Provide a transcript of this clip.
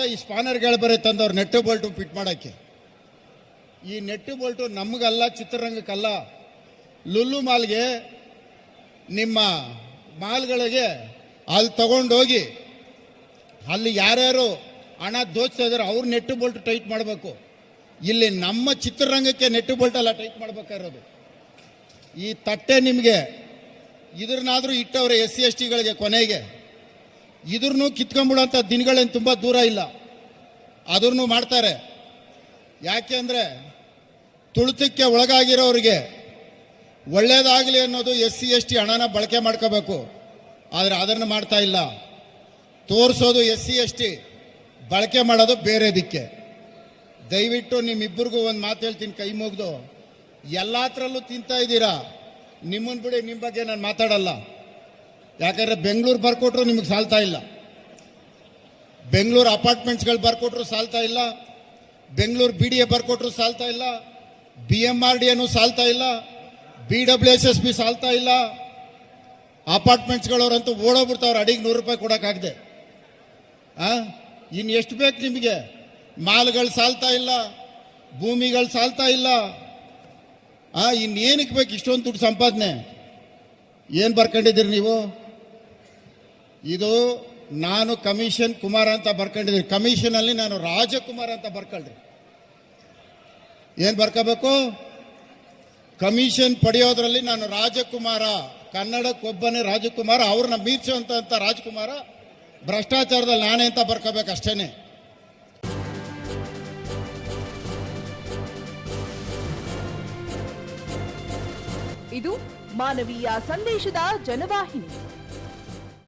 ಈ ಸ್ಪಾನರ್ಗಳು ಬರೀ ತಂದವ್ರು ನೆಟ್ಟು ಬೋಲ್ಟು ಫಿಟ್ ಮಾಡೋಕ್ಕೆ. ಈ ನೆಟ್ಟು ಬೋಲ್ಟು ನಮಗಲ್ಲ, ಚಿತ್ರರಂಗಕ್ಕಲ್ಲ. ಲುಲ್ಲು ಮಾಲ್ಗೆ ನಿಮ್ಮ ಮಾಲ್ಗಳಿಗೆ ಅಲ್ಲಿ ತಗೊಂಡೋಗಿ ಅಲ್ಲಿ ಯಾರ್ಯಾರು ಹಣ ದೋಚ್ತಾ ಇದಾರೆ ಅವ್ರು ನೆಟ್ಟು ಬೋಲ್ಟ್ ಟೈಟ್ ಮಾಡಬೇಕು. ಇಲ್ಲಿ ನಮ್ಮ ಚಿತ್ರರಂಗಕ್ಕೆ ನೆಟ್ಟು ಬೋಲ್ಟ್ ಅಲ್ಲ ಟೈಟ್ ಮಾಡ್ಬೇಕಾಗಿರೋದು ಈ ತಟ್ಟೆ ನಿಮಗೆ ಇದ್ರನ್ನಾದರೂ ಇಟ್ಟವ್ರೆ ಎಸ್ ಸಿ ಎಸ್ ಟಿಗಳಿಗೆ ಕೊನೆಗೆ. ಇದ್ರನ್ನೂ ಕಿತ್ಕೊಂಡ್ಬಿಡೋಂಥ ದಿನಗಳೇನು ತುಂಬ ದೂರ ಇಲ್ಲ. ಅದನ್ನು ಮಾಡ್ತಾರೆ. ಯಾಕೆ ಅಂದರೆ ತುಳಿತಕ್ಕೆ ಒಳಗಾಗಿರೋರಿಗೆ ಒಳ್ಳೇದಾಗಲಿ ಅನ್ನೋದು ಎಸ್ ಸಿ, ಎಸ್ ಟಿ ಹಣನ ಬಳಕೆ ಮಾಡ್ಕೋಬೇಕು. ಆದರೆ ಅದನ್ನು ಮಾಡ್ತಾ ಇಲ್ಲ. ತೋರಿಸೋದು ಎಸ್ ಸಿ, ಎಸ್ ಟಿ, ಬಳಕೆ ಮಾಡೋದು ಬೇರೆ ದಿಕ್ಕೆ. ದಯವಿಟ್ಟು ನಿಮ್ಮಿಬ್ಬರಿಗೂ ಒಂದು ಮಾತು ಹೇಳ್ತೀನಿ ಕೈ ಮುಗಿದು. ಎಲ್ಲ ಹತ್ರಲ್ಲೂ ತಿಂತಾ ಇದ್ದೀರಾ? ನಿಮ್ಮನ್ನು ಬಿಡಿ ನಿಮ್ಮ ಬಗ್ಗೆ ನಾನು ಮಾತಾಡಲ್ಲ. ಯಾಕಂದ್ರೆ ಬೆಂಗಳೂರು ಬರ್ಕೊಟ್ರು ನಿಮಗೆ ಸಾಲ್ತಾ ಇಲ್ಲ. ಬೆಂಗಳೂರು ಅಪಾರ್ಟ್ಮೆಂಟ್ಸ್ಗಳು ಬರ್ಕೊಟ್ರು ಸಾಲ್ತಾ ಇಲ್ಲ. ಬೆಂಗಳೂರು ಬಿ ಡಿ ಎ ಬರ್ಕೊಟ್ರು ಸಾಲ್ತಾ ಇಲ್ಲ. ಬಿ ಎಂ ಆರ್ ಡಿ ಎನು ಸಾಲ್ತಾ ಇಲ್ಲ. B W S S B ಸಾಲ್ತಾ ಇಲ್ಲ. ಅಪಾರ್ಟ್ಮೆಂಟ್ಸ್ಗಳವ್ರಂತೂ ಓಡೋಗ್ಬಿಡ್ತಾವ್ರು ಅಡಿಗೆ ನೂರು ರೂಪಾಯಿ ಕೊಡೋಕ್ಕಾಗದೆ ಆ? ಇನ್ನು ಎಷ್ಟು ಬೇಕು ನಿಮಗೆ? ಮಾಲ್ಗಳು ಸಾಲ್ತಾ ಇಲ್ಲ. ಭೂಮಿಗಳು ಸಾಲ್ತಾ ಇಲ್ಲ. ಆ ಇನ್ನೇನಕ್ಕೆ ಬೇಕು ಇಷ್ಟೊಂದು ದುಡ್ಡು ಸಂಪಾದನೆ? ಏನು ಬರ್ಕೊಂಡಿದ್ದೀರಿ ನೀವು? ಇದು ನಾನು ಕಮಿಷನ್ ಕುಮಾರ್ ಅಂತ ಬರ್ಕೊಂಡಿದ್ದೀನಿ. ಕಮಿಷನಲ್ಲಿ ನಾನು ರಾಜಕುಮಾರ್ ಅಂತ ಬರ್ಕೊಳ್ರಿ. ಏನು ಬರ್ಕೋಬೇಕು? ಕಮಿಷನ್ ಪಡೆಯೋದ್ರಲ್ಲಿ ನಾನು ರಾಜಕುಮಾರ ಕನ್ನಡಕ್ಕೊಬ್ಬನೇ ರಾಜಕುಮಾರ, ಅವ್ರನ್ನ ಮೀರ್ಸುವಂತ ರಾಜಕುಮಾರ, ಭ್ರಷ್ಟಾಚಾರದಲ್ಲಿ ನಾನೇ ಅಂತ ಬರ್ಕೋಬೇಕು ಅಷ್ಟೇನೆ. ಇದು ಮಾನವೀಯ ಸಂದೇಶದ ಜನವಾಹಿನಿ.